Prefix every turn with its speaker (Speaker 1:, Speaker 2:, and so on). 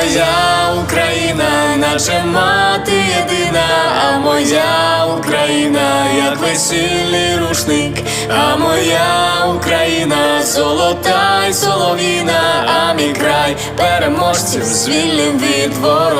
Speaker 1: моя Україна, наче мати єдина, а моя Україна, як весільний рушник, а моя Україна, золота й соловіна, а мій край переможців звільним від ворогів.